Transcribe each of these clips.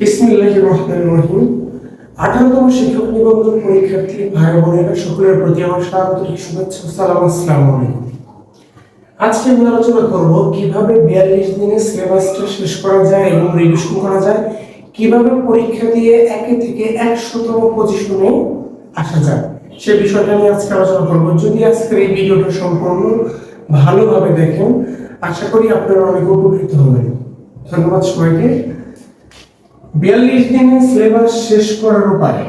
রহমান রহিম। আঠারোতম শিক্ষক নিবন্ধন পরীক্ষার্থী ভাই বোনেরা, সকলের প্রতি আমার শুভেচ্ছা সালাম, আসসালাম আলাইকুম। আজকে আমি আলোচনা করব কীভাবে বিয়াল্লিশ দিনে সিলেবাসটা শেষ করা যায় এবং রিভিশন করা যায়, কীভাবে পরীক্ষা দিয়ে একে থেকে একশোতম পজিশনে আসা যায়। সে বিষয়টা নিয়ে আজকে আলোচনা করব। যদি আজকের এই ভিডিওটা সম্পূর্ণ ভালোভাবে দেখেন, আশা করি আপনারা অনেক উপকৃত হবেন। ধন্যবাদ সবাইকে। বিয়াল্লিশ দিনে সিলেবাস শেষ করার উপায়।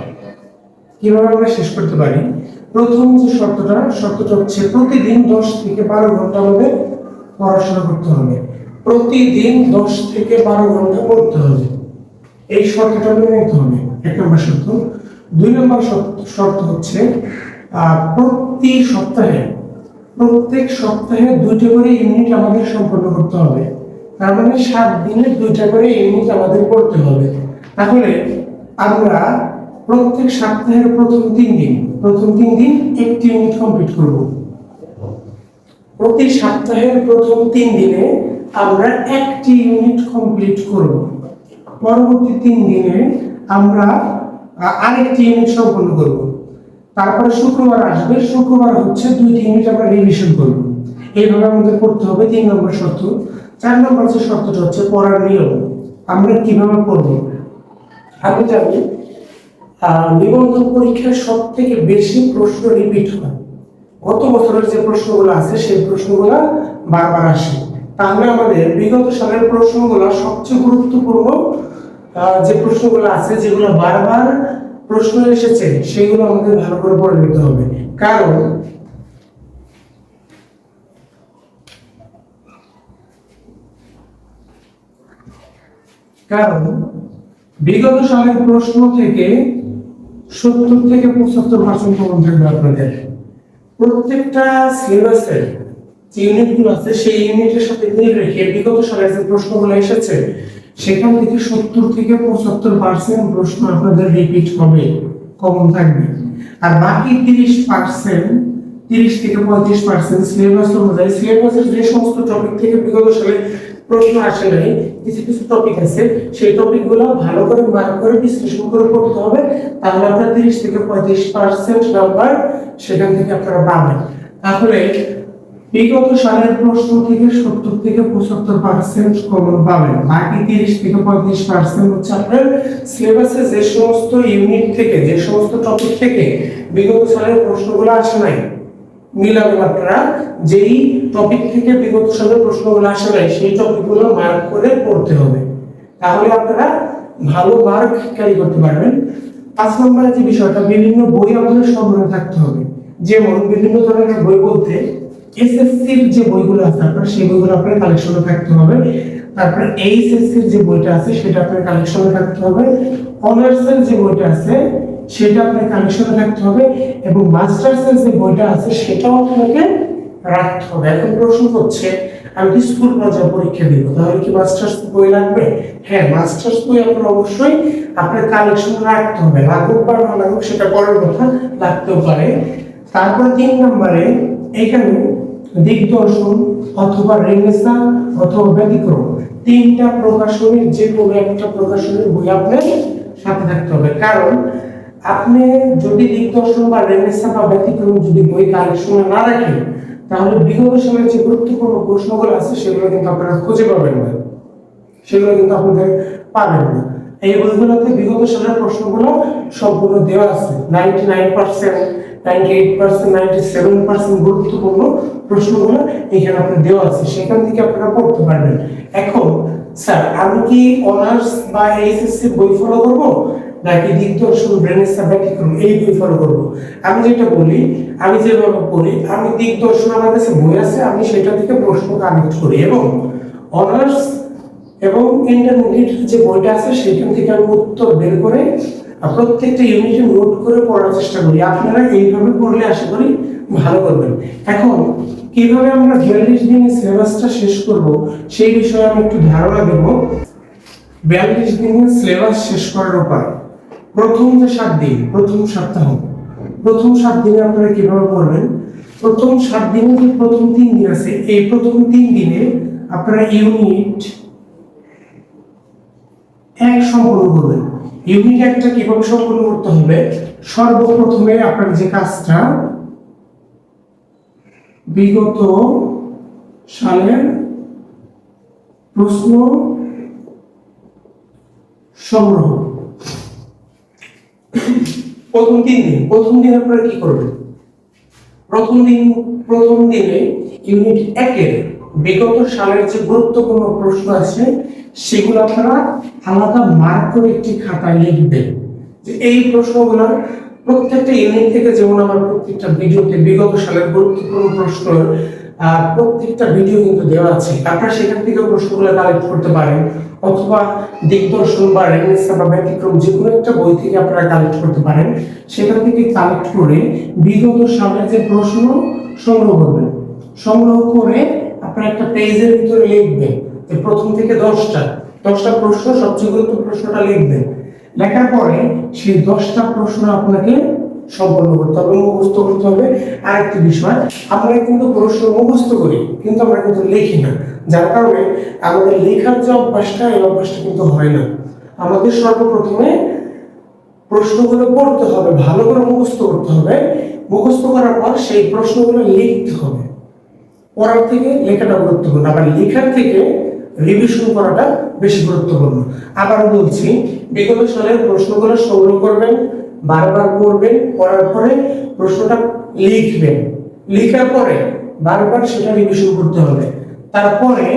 কীভাবে আমরা শেষ করতে পারি? প্রথম যে শর্তটা শর্তটা হচ্ছে প্রতিদিন দশ থেকে বারো ঘণ্টা আমাদের পড়াশোনা করতে হবে। প্রতিদিন দশ থেকে বারো ঘণ্টা পড়তে হবে। এই শর্তটা মেনে নিতে হবে। এক নম্বর শর্ত। দুই নম্বর শর্ত- হচ্ছে প্রতি সপ্তাহে, প্রত্যেক সপ্তাহে দুইটা করে ইউনিট আমাদের সম্পন্ন করতে হবে। তার মানে সাত দিনে দুইটা করে ইউনিট আমাদের পড়তে হবে। তাহলে আমরা প্রত্যেক সপ্তাহের প্রথম তিন দিন, প্রথম তিন দিন একটি ইউনিট কমপ্লিট করব। প্রতি সপ্তাহের প্রথম তিন দিনে আমরা একটি ইউনিট কমপ্লিট করব। পরবর্তী তিন দিনে আমরা আরেকটি ইউনিট সম্পন্ন করব। তারপরে শুক্রবার আসবে, শুক্রবার হচ্ছে দুইটি ইউনিট আমরা রিভিশন করব। এইভাবে আমাদের পড়তে হবে তিন নম্বর শর্ত। চার নম্বর যে শর্তটা হচ্ছে পড়ার নিয়ম। আমরা কীভাবে পড়ব? আমি জানি নিবন্ধন সব থেকে বেশি প্রশ্ন রিপিট হয়। গত বছরের যে প্রশ্নগুলো আছে, সেই প্রশ্নগুলো বারবার আসে। তাহলে আমাদের বিগত সালের প্রশ্নগুলো সবচেয়ে গুরুত্বপূর্ণ যে প্রশ্নগুলো আছে, যেগুলো বারবার প্রশ্ন এসেছে, সেগুলো আমাদের ভালো করে পড়ে নিতে হবে। কারণ কারণ বিগত সালের প্রশ্ন থেকে সত্তর থেকে পঁচাত্তর পার্সেন্ট কমন থাকবে আপনাদের প্রত্যেকটা সিলেবাসের যে ইউনিটগুলো আছে, সেই ইউনিটের সাথে মিল রেখে বিগত সালের যে প্রশ্নগুলো এসেছে, সেখান থেকে সত্তর থেকে পঁচাত্তর পার্সেন্ট প্রশ্ন আপনাদের রিপিট হবে কমন থাকবে। আর বাকি তিরিশ পার্সেন্ট তিরিশ থেকে পঁয়ত্রিশ পার্সেন্ট সিলেবাস অনুযায়ী সিলেবাসের যে সমস্ত টপিক থেকে বিগত সালে প্রশ্ন আসে নাই। কিছু কিছু টপিক আছে। সেই টপিকগুলো ভালো করে মার্ক করে বিশ্লেষণ করে পড়তে হবে। তাহলে আপনার তিরিশ থেকে পঁয়ত্রিশ পার্সেন্ট নাম্বার সেখান থেকে আপনারা পাবেন। তাহলে বিগত সালের প্রশ্ন থেকে সত্তর থেকে পঁচাত্তর পার্সেন্ট কমন পাবেন। বাকি তিরিশ থেকে পঁয়ত্রিশ পার্সেন্ট হচ্ছে আপনার সিলেবাসে যে সমস্ত ইউনিট থেকে, যে সমস্ত টপিক থেকে বিগত সালের প্রশ্নগুলো আসে নাই। মিলাবেন আপনারা যেই টপিক থেকে বিগত সালের প্রশ্নগুলো আসে নাই, সেই টপিকগুলো মার্ক করে পড়তে হবে। তাহলে আপনারা ভালো মার্ক ক্যারি করতে পারবেন। পাঁচ নম্বরে যে বিষয়টা, বিভিন্ন বই আমাদের সংগ্রহ থাকতে হবে। যেমন বিভিন্ন ধরনের বই বলতে এসএসসির যে বইগুলো আছে, আপনার সেই বইগুলো আপনার কালেকশনে থাকতে হবে। তারপরে এইচএসসির যে বইটা আছে, সেটা আপনার কালেকশনে থাকতে হবে। অনার্সের যে বইটা আছে সেটা আপনার কালেকশনে রাখতে হবে এবং মাস্টার্সের যে বইটা আছে সেটাও আপনাকে রাখতে হবে। এখন প্রশ্ন হচ্ছে, আমি কি স্কুল পর্যায়ে পরীক্ষা দিব? তাহলে কি মাস্টার্স বই লাগবে? হ্যাঁ মাস্টার্স বই আপনার অবশ্যই আপনার কালেকশন রাখতে হবে। লাগুক বা না লাগুক, সেটা পরের কথা, লাগতেও পারে। তারপরে তিন নম্বরে, এখানে দিগদর্শন অথবা রেনেসা অথবা ব্যতিক্রম, তিনটা প্রকাশনীর যে কোনো একটা প্রকাশনীর বই আপনার সাথে থাকতে হবে। কারণ আপনি যদি দিগদর্শন বা রেনেসা বা ব্যতিক্রম যদি বই কালেকশনে না রাখেন, তাহলে বিগত সালের যে গুরুত্বপূর্ণ প্রশ্নগুলো আছে, সেগুলো কিন্তু আপনারা খুঁজে পাবেন না। সেগুলো কিন্তু আপনাদের পাবেন না। এই বইগুলোতে বিগত সালের প্রশ্নগুলো সম্পূর্ণ দেওয়া আছে। Ninety nine percent ninety eight percent ninety seven percent গুরুত্বপূর্ণ প্রশ্নগুলো এখানে আপনার দেওয়া আছে। সেখান থেকে আপনারা পড়তে পারবেন। এখন, স্যার, আমি কি অনার্স বা এইচএসসি বই ফলো করব? নাকি দ্বিতীয় দিগদর্শন ব্রেনেসা ব্যতিক্রম এই বই ফলো করব। আমি যেটা বলি, আমি যেভাবে পড়ি আমি দিগদর্শন আমার কাছে বই আছে, আমি সেটা থেকে প্রশ্ন কালেক্ট করি। এবং অনার্স এবং ইন্টারমিডিয়েট যে বইটা আছে, সেখান থেকে আমি উত্তর বের করে প্রত্যেকটা ইউনিটে নোট করে পড়ার চেষ্টা করি। আপনারা এইভাবে পড়লে আশা করি ভালো করবেন। এখন, কীভাবে আমরা বিয়াল্লিশ দিনে সিলেবাসটা শেষ করব, সেই বিষয়ে আমি একটু ধারণা দেব। বিয়াল্লিশ দিনে সিলেবাস শেষ করার উপায়। প্রথম যে সাত দিন, প্রথম সপ্তাহ প্রথম সাত দিনে আপনারা কীভাবে পড়বেন? প্রথম সাত দিনে যে প্রথম তিন দিন আছে, এই প্রথম তিন দিনে আপনারা ইউনিট এক সম্পন্ন করবেন। ইউনিট একটা কীভাবে সম্পন্ন করতে হবে? সর্বপ্রথমে আপনার যে কাজটা, বিগত সালের প্রশ্ন সংগ্রহ। প্রথম তিন দিন। প্রথম দিন আপনারা কি করবেন প্রথম দিন, প্রথম দিনে ইউনিট একের বিগত সালের যে গুরুত্বপূর্ণ প্রশ্ন আছে, সেগুলো আপনারা আলাদা মার্ক করে একটি খাতায় লিখবেন। যে এই প্রশ্নগুলো প্রত্যেকটা ইউনিট থেকে যেমন আমার প্রত্যেকটা ভিডিওতে বিগত সালের গুরুত্বপূর্ণ প্রশ্ন প্রত্যেকটা ভিডিও কিন্তু দেওয়া আছে। আপনারা সেখান থেকে প্রশ্নগুলো কালেক্ট করতে পারেন। অথবা দিগদর্শন বা রেনেসা বা ব্যতিক্রম যে কোনো একটা বই থেকে আপনারা কালেক্ট করতে পারেন। সেখান থেকে কালেক্ট করে বিগত সালের যে প্রশ্ন সংগ্রহ করবেন। সংগ্রহ করে আপনারা একটা পেজের ভিতরে লিখবেন যে প্রথম থেকে দশটা। দশটা প্রশ্ন, সবচেয়ে গুরুত্বপূর্ণ প্রশ্নটা লিখবেন। লেখার পরে সেই দশটা প্রশ্ন আপনাকে সম্পন্ন করতে হবে, মুখস্থ করতে হবে। আরেকটি বিষয়, আমরা কিন্তু প্রশ্ন মুখস্থ করি, কিন্তু আমরা কিন্তু লিখি না। যার কারণে আমাদের লেখার যে অভ্যাসটা, এই অভ্যাসটা কিন্তু হয় না। আমাদের সর্বপ্রথমে প্রশ্নগুলো পড়তে হবে, ভালো করে মুখস্থ করতে হবে। মুখস্থ করার পর সেই প্রশ্নগুলো লিখতে হবে। পড়ার থেকে লেখাটা গুরুত্বপূর্ণ, আবার লেখার থেকে রিভিশন করাটা বেশি গুরুত্বপূর্ণ। আবার বলছি, বিগত সালের প্রশ্নগুলো সংগ্রহ করবেন বারবার করবেন করার পরে প্রশ্নটা লিখবেন। লেখার পরে বারবার সেটা রিভিশন করতে হবে। তারপরে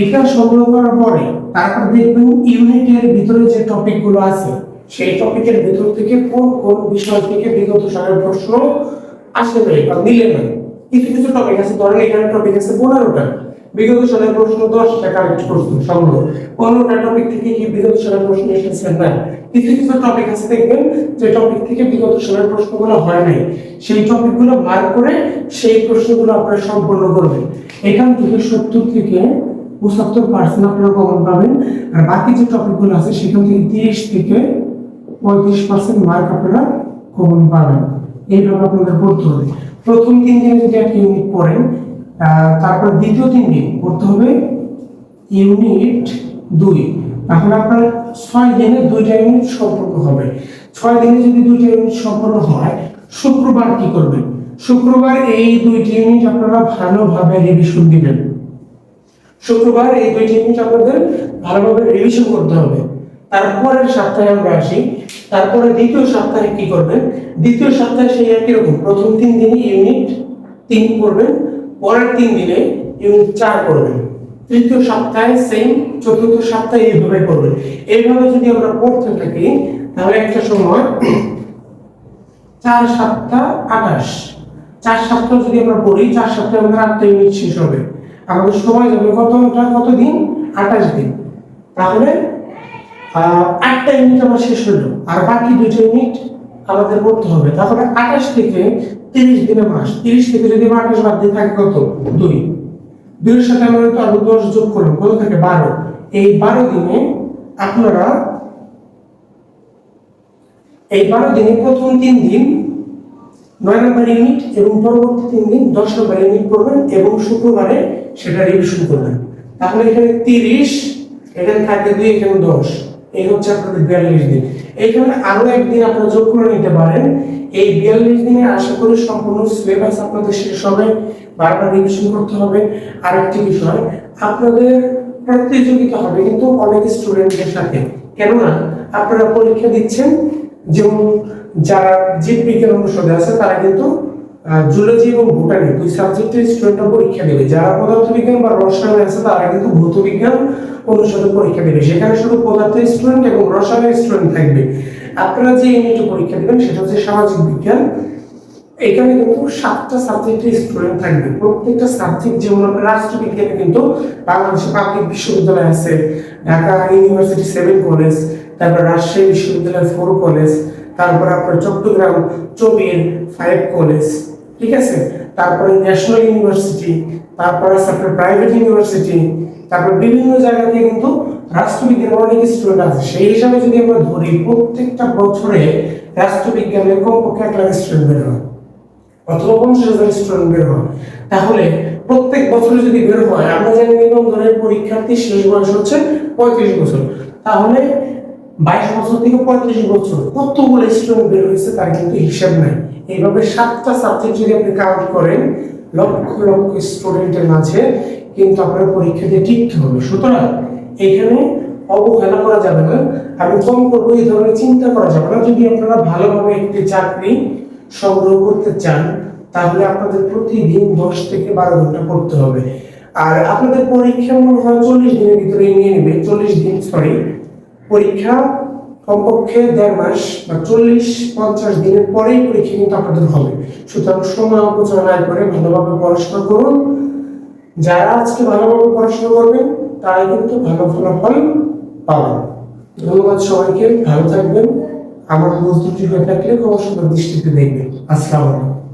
এটা সংগ্রহ করার পরে তারপর দেখবেন ইউনিটের ভিতরে যে টপিকগুলো আছে, সেই টপিকের ভিতর থেকে কোন কোন বিষয় থেকে বিগত সালের প্রশ্ন আসবে বা মিলে না কিছু কিছু টপিক আছে, ধরেন এখানে টপিক আছে পনেরোটা। বিগত সালের প্রশ্ন দশটা কালেক্ট করছে সংগ্রহ। পনেরোটা টপিক থেকে কি বিগত সালের প্রশ্ন এসেছে না। কিছু কিছু টপিক আছে, দেখবেন যে টপিক থেকে বিগত সালের প্রশ্নগুলো হয় নাই। সেই টপিকগুলো মার্ক করে সেই প্রশ্নগুলো আপনারা সম্পন্ন করবেন। এখান থেকে সত্তর থেকে পঁচাত্তর পার্সেন্ট আপনারা কমন পাবেন। আর বাকি যে টপিকগুলো আছে, সেখান থেকে তিরিশ থেকে পঁয়ত্রিশ পার্সেন্ট মার্ক আপনারা কমন পাবেন। এইভাবে আপনাদের পড়তে হবে। প্রথম তিন দিনে যদি একটা ইউনিট পড়েন তারপর দ্বিতীয় তিন দিন করতে হবে ইউনিট দুই। তাহলে আপনার ছয় দিনে দুইটা ইউনিট সম্পর্ক হবে। ছয় দিনে যদি দুইটা ইউনিট সম্পূর্ণ হয়, শুক্রবার কি করবেন? শুক্রবার এই দুইটি ইউনিট আপনারা ভালোভাবে রিভিশন দিবেন। শুক্রবার এই দুইটি ইউনিট আপনাদের ভালোভাবে রিভিশন করতে হবে। তারপরের সপ্তাহে আমরা আসি। তারপরে দ্বিতীয় সপ্তাহে কি করবেন? দ্বিতীয় সপ্তাহে সেই একই রকম। প্রথম তিন দিনে ইউনিট তিন করবেন। পরের তিন দিনে ইউনিট চার করবেন তৃতীয় সপ্তাহে সেম চতুর্থ সপ্তাহে এইভাবে করবেন এইভাবে যদি আমরা পড়তে থাকি, তাহলে একটা সময় চার সপ্তাহ আঠাশ। চার সপ্তাহ যদি আমরা পড়ি চার সপ্তাহে আমাদের আটটা ইউনিট শেষ হবে। আমাদের সময় যাবে কতটা কত দিন? আঠাশ দিন। তাহলে আটটা ইউনিট আমার শেষ হলো। আর বাকি দুটো ইউনিট আমাদের পড়তে হবে। তাহলে আঠাশ থেকে তিরিশ দিনে মাস, তিরিশ থেকে যদি আঠাশ বাদ দিয়ে থাকে কত? দুই। দুইয়ের সাথে আমরা তো আরও দশ যোগ করলাম, কত থাকে? বারো। এই বারো দিনে আপনারা এই বারো দিনে প্রথম তিন দিন নয় নম্বর ইউনিট এবং পরবর্তী তিন দিন দশ নম্বর ইউনিট করবেন এবং শুক্রবারে সেটা রিভিশন করবেন। তাহলে এখানে তিরিশ, এখানে থাকে দুই, এখানে দশ। এই হচ্ছে আপনাদের বিয়াল্লিশ দিন। এইখানে আরও একদিন আপনারা যোগ করে নিতে পারেন। এই বিয়াল্লিশ দিনে আশা করি সম্পূর্ণ সিলেবাস আপনাদের শেষ হবে, বারবার রিভিশন করতে হবে। আরেকটি বিষয়, আপনাদের প্রতিযোগিতা হবে কিন্তু অনেক স্টুডেন্টদের সাথে। কেননা, আপনারা পরীক্ষা দিচ্ছেন, যেমন যারা জীববিজ্ঞান অনুষদে আছে, তারা কিন্তু জুলজি এবং বোটানি দুই সাবজেক্টের স্টুডেন্টরা পরীক্ষা দেবে যারা পদার্থবিজ্ঞান বা রসায়ন আছে, তারা কিন্তু ভৌত বিজ্ঞান অনুষদে পরীক্ষা দেবে সেখানে শুধু পদার্থের স্টুডেন্ট এবং রসায়নের স্টুডেন্ট থাকবে। আপনারা যে ইউনিটে পরীক্ষা দেবেন, সেটা হচ্ছে সামাজিক বিজ্ঞান। এখানে কিন্তু সাতটা সাবজেক্টের স্টুডেন্ট থাকবে। প্রত্যেকটা সাবজেক্ট যেমন রাষ্ট্রবিজ্ঞানে কিন্তু বাংলাদেশে পাবলিক বিশ্ববিদ্যালয় আছে, ঢাকা ইউনিভার্সিটি সেভেন কলেজ তারপর রাজশাহী বিশ্ববিদ্যালয় ফোর কলেজ তারপর আপনার চট্টগ্রাম চবির ফাইভ কলেজ ঠিক আছে? তারপরে ন্যাশনাল ইউনিভার্সিটি তারপর আপনার প্রাইভেট ইউনিভার্সিটি তারপর বিভিন্ন জায়গা থেকে কিন্তু রাষ্ট্রবিজ্ঞানের অনেক স্টুডেন্ট আছে। সেই হিসাবে যদি আমরা ধরি, প্রত্যেকটা বছরে রাষ্ট্রবিজ্ঞানের কমপক্ষে এক লাখ স্টুডেন্ট বের হয়। অথবা পঞ্চাশ হাজার স্টুডেন্ট বের হয়। তাহলে প্রত্যেক বছরে যদি বের হয়, আমরা জানি নিবন্ধনের পরীক্ষার্থী শেষ বয়স হচ্ছে পঁয়ত্রিশ বছর। তাহলে বাইশ বছর থেকে পঁয়ত্রিশ বছর কতগুলো স্টুডেন্ট বের হয়েছে তার কিন্তু হিসাব নাই। এইভাবে সাতটা সাবজেক্ট যদি আপনি কাউন্ট করেন, লক্ষ লক্ষ স্টুডেন্টের মাঝে কিন্তু আপনার পরীক্ষা দিয়ে টিকতে হবে। সুতরাং এখানে অবহেলা করা যাবে না। আমি কম করব, এই ধরনের চিন্তা করা যাবে না। যদি আপনারা ভালোভাবে একটি চাকরি সংগ্রহ করতে চান, তাহলে আপনাদের প্রতিদিন দশ থেকে বারো ঘণ্টা পড়তে হবে। আর আপনাদের পরীক্ষা মনে হয় চল্লিশ দিনের ভিতরে নিয়ে নেবে। চল্লিশ দিন সরি পরীক্ষা কমপক্ষে দেড় মাস বা চল্লিশ, পঞ্চাশ দিনের পরেই পরীক্ষা কিন্তু আপনাদের হবে। সুতরাং সময় অপচয় না করে ভালোভাবে পড়াশোনা করুন। যারা আজকে ভালোভাবে পড়াশোনা করবেন, তারাই কিন্তু ভালো ফলাফল পাবেন। ধন্যবাদ সবাইকে, ভালো থাকবেন। আমার বুঝ ত্রুটি হয়ে থাকলে অবশ্যই দৃষ্টিতে দেখবেন। আসসালামু আলাইকুম।